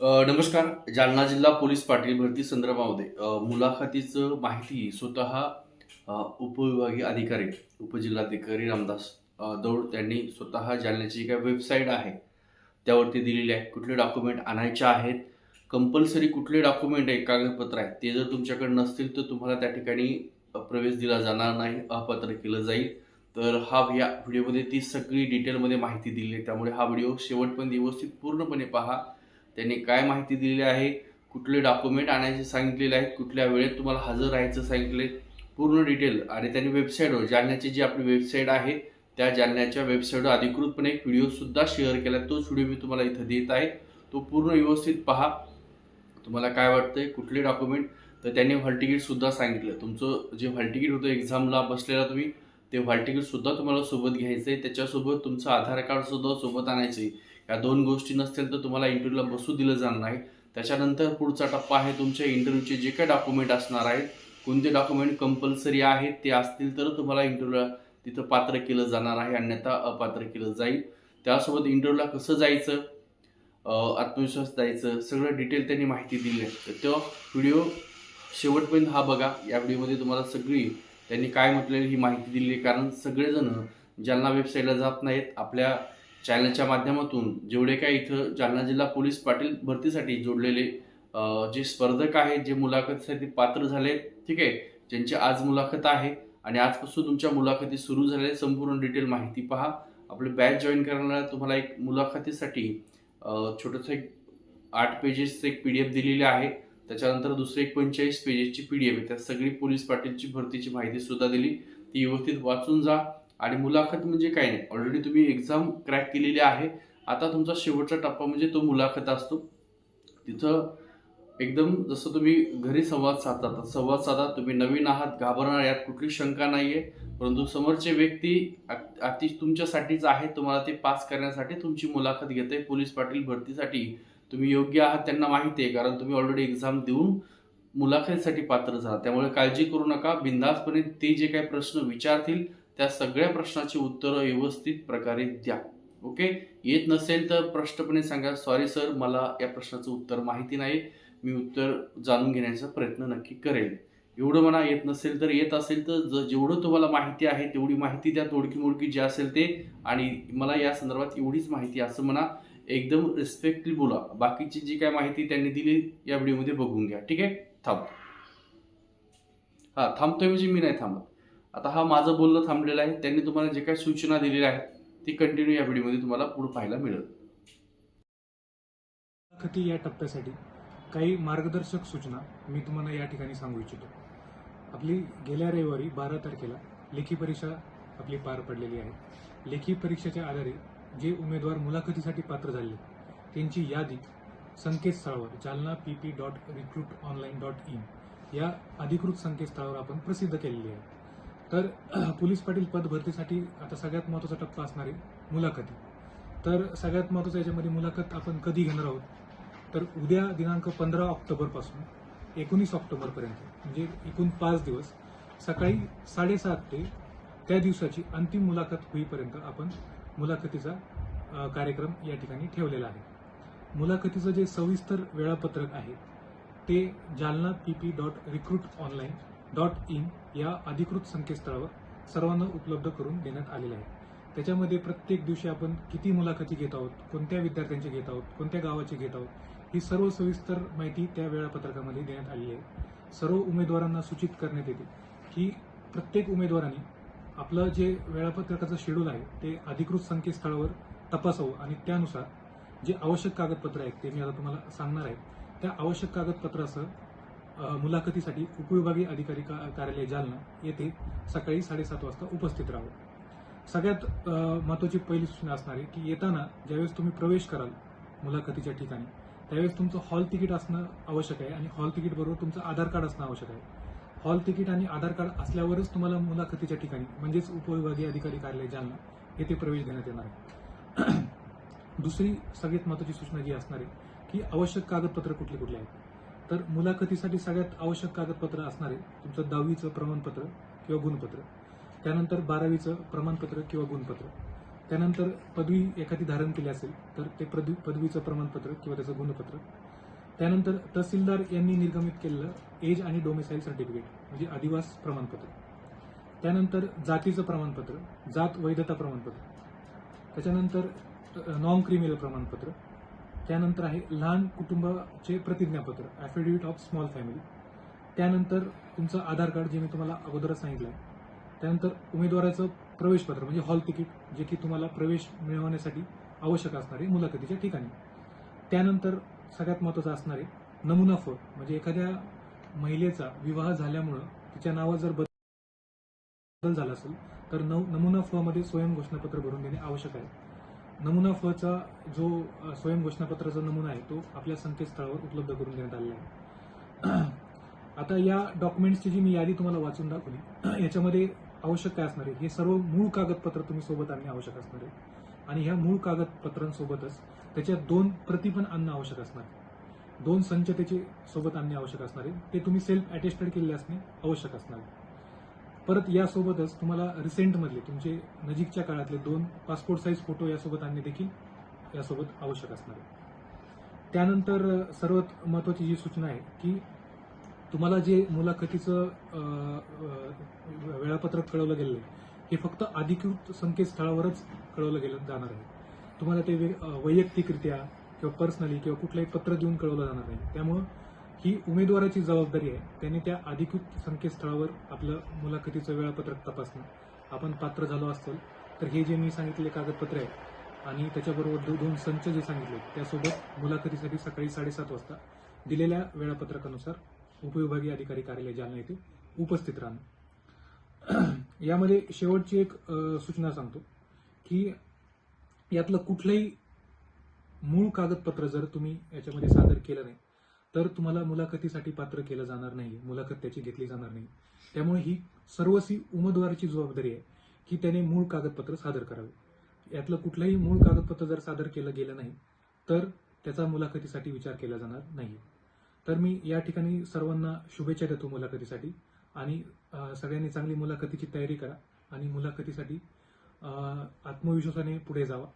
नमस्कार. जालना जिल्हा पोलीस पाटील भरती संदर्भामध्ये मुलाखतीचं माहिती स्वतः उपविभागीय अधिकारी उपजिल्हाधिकारी रामदास दौड त्यांनी स्वतः जालन्याची काय वेबसाईट आहे त्यावरती दिलेली आहे. कुठले डॉक्युमेंट आणायचे आहेत कंपल्सरी कुठले डॉक्युमेंट आहे कागदपत्र आहेत ते जर तुमच्याकडे नसतील तर तुम्हाला त्या ठिकाणी प्रवेश दिला जाणार नाही अपात्र केलं जाईल. तर हा या व्हिडिओमध्ये ती सगळी डिटेलमध्ये माहिती दिली आहे. त्यामुळे हा व्हिडिओ शेवटपर्यंत व्यवस्थित पूर्णपणे पहा. त्यांनी काय माहिती दिलेली आहे कुठले डॉक्युमेंट आणायचे सांगितलेले आहेत कुठल्या वेळेत तुम्हाला हजर राहायचं सांगितले पूर्ण डिटेल आणि त्यांनी वेबसाईटवर जालन्याची जी आपली वेबसाईट आहे त्या जालन्याच्या वेबसाईटवर अधिकृतपणे एक व्हिडिओसुद्धा शेअर केला. तोच व्हिडिओ मी तुम्हाला इथं देत आहे. तो पूर्ण व्यवस्थित पहा. तुम्हाला काय वाटतंय कुठले डॉक्युमेंट तर त्यांनी हॉल तिकीटसुद्धा सांगितलं. तुमचं जे हॉल तिकीट होतं एक्झामला बसलेला तुम्ही ते हॉल तिकीटसुद्धा तुम्हाला सोबत घ्यायचं आहे त्याच्यासोबत तुमचं आधार कार्डसुद्धा सोबत आणायचं आहे या दोन गोष्टी नसतील तर तुम्हाला इंटरव्ह्यूला बसू दिलं जाणार नाही. त्याच्यानंतर पुढचा टप्पा आहे तुमच्या इंटरव्ह्यूचे जे काही डॉक्युमेंट असणार आहेत कोणते डॉक्युमेंट कंपल्सरी आहेत ते असतील तर तुम्हाला इंटरव्ह्यूला तिथं पात्र केलं जाणार आहे अन्यथा अपात्र केलं जाईल. त्यासोबत इंटरव्ह्यूला कसं जायचं आत्मविश्वास द्यायचं सगळं डिटेल त्यांनी माहिती दिली आहे. तर तो व्हिडिओ शेवटपर्यंत हा बघा. या व्हिडिओमध्ये तुम्हाला सगळी त्यांनी काय म्हटलेली ही माहिती दिली आहे. कारण सगळेजण ज्यांना वेबसाईटला जात नाहीत आपल्या चॅनलच्या माध्यमातून जेवढे काय इथं जालना जिल्हा पोलीस पाटील भरतीसाठी जोडलेले जे स्पर्धक आहेत जे मुलाखतीसाठी पात्र झाले ठीक आहे ज्यांची आज मुलाखत आहे आणि आजपासून तुमच्या मुलाखती सुरू झाल्या संपूर्ण डिटेल माहिती पहा. आपले बॅच जॉईन करणाऱ्या तुम्हाला एक मुलाखतीसाठी छोटंसं एक आठ पेजेसचं एक पी डी एफ दिलेली आहे. त्याच्यानंतर दुसरे एक पंचेचाळीस पेजेसची पी डी एफ आहे. त्यात सगळी पोलीस पाटीलची भरतीची माहिती सुद्धा दिली. ती व्यवस्थित वाचून जा. आणि मुलाखत म्हणजे काय नाही. ऑलरेडी तुम्ही एक्झाम क्रॅक केलेली आहे. आता तुमचा शेवटचा टप्पा म्हणजे तो मुलाखत असतो. तिथं एकदम जसं तुम्ही घरी संवाद साधता तर संवाद साधा तुम्ही नवीन आहात घाबरणार यात कुठली शंका नाही आहे परंतु समोरचे व्यक्ती अति तुमच्यासाठीच आहे तुम्हाला ते पास करण्यासाठी तुमची मुलाखत घेते. पोलीस पाटील भरतीसाठी तुम्ही योग्य आहात त्यांना माहिती आहे कारण तुम्ही ऑलरेडी एक्झाम देऊन मुलाखतीसाठी पात्र झाला त्यामुळे काळजी करू नका. बिंदासपणे ते जे काही प्रश्न विचारतील त्या सगळ्या प्रश्नाची उत्तरं व्यवस्थित प्रकारे द्या. ओके येत नसेल तर स्पष्टपणे सांगा सॉरी सर मला या प्रश्नाचं उत्तर माहिती नाही. मी उत्तर जाणून घेण्याचा प्रयत्न नक्की करेल एवढं म्हणा येत नसेल तर येत असेल तर ज- जेवढं तुम्हाला माहिती आहे तेवढी माहिती द्या. तोडकी मोडकी जी असेल ते. आणि मला या संदर्भात एवढीच माहिती असं म्हणा. एकदम रिस्पेक्टली बोला. बाकीची जी काय माहिती त्यांनी दिली या व्हिडिओमध्ये बघून घ्या. ठीक आहे? थांब. हा थांबतोय म्हणजे मी नाही थांबत. आता हा माझं बोलणं थांबलेलं आहे. त्यांनी तुम्हाला जे काही सूचना दिलेल्या आहेत ती कंटिन्यू या व्हिडिओमध्ये तुम्हाला पुढे पाहायला मिळेल. मुलाखती या टप्प्यासाठी काही मार्गदर्शक सूचना मी तुम्हाला या ठिकाणी सांगू इच्छितो. आपली गेल्या रविवारी बारा तारखेला लेखी परीक्षा आपली पार पडलेली आहे. लेखी परीक्षेच्या आधारे जे उमेदवार मुलाखतीसाठी पात्र झाले त्यांची यादी संकेतस्थळावर Jalna P P dot recruit online dot in या अधिकृत संकेतस्थळावर आपण प्रसिद्ध केलेली आहे. तर पोलीस पाटील पद भरतीसाठी आता सगळ्यात महत्त्वाचा टप्पा असणार आहे मुलाखती. तर सगळ्यात महत्त्वाचं याच्यामध्ये मुलाखत आपण कधी घेणार आहोत? तर उद्या दिनांक पंधरा ऑक्टोबरपासून एकोणीस ऑक्टोबरपर्यंत म्हणजे एकूण पाच दिवस सकाळी साडेसात ते त्या दिवसाची अंतिम मुलाखत होईपर्यंत आपण मुलाखतीचा कार्यक्रम या ठिकाणी ठेवलेला आहे. मुलाखतीचं जे सविस्तर वेळापत्रक आहे ते Jalna P P dot recruit online dot in या अधिकृत संकेतस्थळावर सर्वांना उपलब्ध करून देण्यात आलेले आहे. त्याच्यामध्ये प्रत्येक दिवशी आपण किती मुलाखती घेत आहोत कोणत्या विद्यार्थ्यांची घेत आहोत कोणत्या गावाची घेत आहोत ही सर्व सविस्तर माहिती त्या वेळापत्रकामध्ये देण्यात आली आहे. सर्व उमेदवारांना सूचित करण्यात येते की प्रत्येक उमेदवाराने आपलं जे वेळापत्रकाचं शेड्यूल आहे ते अधिकृत संकेतस्थळावर तपासावं आणि त्यानुसार जे आवश्यक कागदपत्र आहेत ते मी आता तुम्हाला सांगणार आहे त्या आवश्यक कागदपत्रासह मुलाखतीसाठी उपविभागीय अधिकारी का- कार्यालय जालना येथे सकाळी साडेसात वाजता उपस्थित राहावं. सगळ्यात महत्वाची पहिली सूचना असणार आहे की येताना ज्यावेळेस तुम्ही प्रवेश कराल मुलाखतीच्या ठिकाणी त्यावेळेस तुमचं हॉल तिकीट असणं आवश्यक आहे आणि हॉल तिकीट बरोबर तुमचं आधार कार्ड असणं आवश्यक आहे. हॉल तिकीट आणि आधार कार्ड असल्यावरच तुम्हाला मुलाखतीच्या ठिकाणी म्हणजेच उपविभागीय अधिकारी कार्यालय जालना येथे प्रवेश देण्यात येणार आहे. दुसरी सगळ्यात महत्वाची सूचना जी असणार आहे की आवश्यक कागदपत्र कुठली कुठली आहेत? तर मुलाखतीसाठी सगळ्यात आवश्यक कागदपत्र असणारे तुमचं दहावीचं प्रमाणपत्र किंवा गुणपत्र त्यानंतर बारावीचं प्रमाणपत्र किंवा गुणपत्र त्यानंतर पदवी एखादी धारण केली असेल तर ते पदवी पदवीचं प्रमाणपत्र किंवा त्याचं गुणपत्र त्यानंतर तहसीलदार यांनी निर्गमित केलेलं एज आणि डोमिसाईल सर्टिफिकेट म्हणजे अधिवास प्रमाणपत्र त्यानंतर जातीचं प्रमाणपत्र जात वैधता प्रमाणपत्र त्याच्यानंतर नॉन क्रिमिनल प्रमाणपत्र त्यानंतर आहे लहान कुटुंबाचे प्रतिज्ञापत्र ॲफिडेव्हिट ऑफ स्मॉल फॅमिली त्यानंतर तुमचं आधार कार्ड जे मी तुम्हाला अगोदरच सांगितलं आहे त्यानंतर उमेदवाराचं प्रवेशपत्र म्हणजे हॉल तिकीट जे की तुम्हाला प्रवेश मिळवण्यासाठी आवश्यक असणारे मुलाखतीच्या ठिकाणी. त्यानंतर सगळ्यात महत्त्वाचं असणारे नमुना फळ म्हणजे एखाद्या महिलेचा विवाह झाल्यामुळं तिच्या नावात जर बदल झाला असेल तर नमुना फ स्वयं घोषणापत्र भरून देणे आवश्यक आहे. नमुना फचा जो स्वयं घोषणापत्राचा नमुना आहे तो आपल्या संकेतस्थळावर उपलब्ध करून देण्यात आलेला आहे. आता या डॉक्युमेंट्सची जी मी यादी तुम्हाला वाचून दाखवली याच्यामध्ये आवश्यक काय असणार आहे? हे सर्व मूळ कागदपत्र तुम्ही सोबत आणणे आवश्यक असणार आहे. आणि ह्या मूळ कागदपत्रांसोबतच त्याच्या दोन प्रती पण आणणं आवश्यक असणार आहे. दोन संच त्याचे सोबत आणणे आवश्यक असणार आहे. ते तुम्ही सेल्फ अटेस्टेड केलेले असणे आवश्यक असणार आहे. परत यासोबतच तुम्हाला रिसेंटमधले तुमचे नजीकच्या काळातले दोन पासपोर्ट साईज फोटो यासोबत आणणे देखील यासोबत आवश्यक असणार आहे. त्यानंतर सर्वात महत्त्वाची जी सूचना आहे की तुम्हाला जे मुलाखतीचं वेळापत्रक कळवलं गेलेलं आहे हे फक्त अधिकृत संकेतस्थळावरच कळवलं गेलं जाणार आहे. तुम्हाला ते वैयक्तिकरित्या किंवा पर्सनली किंवा कुठलंही पत्र देऊन कळवलं जाणार नाही. त्यामुळं ही उमेदवाराची जबाबदारी आहे. त्यांनी त्या अधिकृत संकेतस्थळावर आपलं मुलाखतीचं वेळापत्रक तपासणं. आपण पात्र झालो असेल तर हे जे मी सांगितलेले कागदपत्र आहे आणि त्याच्याबरोबर दो- दोन संच जे सांगितले त्यासोबत मुलाखतीसाठी सकाळी साडेसात वाजता दिलेल्या वेळापत्रकानुसार उपविभागीय अधिकारी कार्यालय जालना येथे उपस्थित राहणं यामध्ये शेवटची एक सूचना सांगतो की यातलं कुठलंही मूळ कागदपत्र जर तुम्ही याच्यामध्ये सादर केलं नाही तर तुम्हाला मुलाखतीसाठी पात्र केलं जाणार नाही मुलाखत त्याची घेतली जाणार नाही. त्यामुळे ही सर्वस्वी उमेदवाराची जबाबदारी आहे की त्याने मूळ कागदपत्र सादर करावे. यातलं कुठलंही मूळ कागदपत्र जर सादर केलं गेलं नाही तर त्याचा मुलाखतीसाठी विचार केला जाणार नाही. तर मी या ठिकाणी सर्वांना शुभेच्छा देतो मुलाखतीसाठी आणि सगळ्यांनी चांगली मुलाखतीची तयारी करा आणि मुलाखतीसाठी आत्मविश्वासाने पुढे जावा.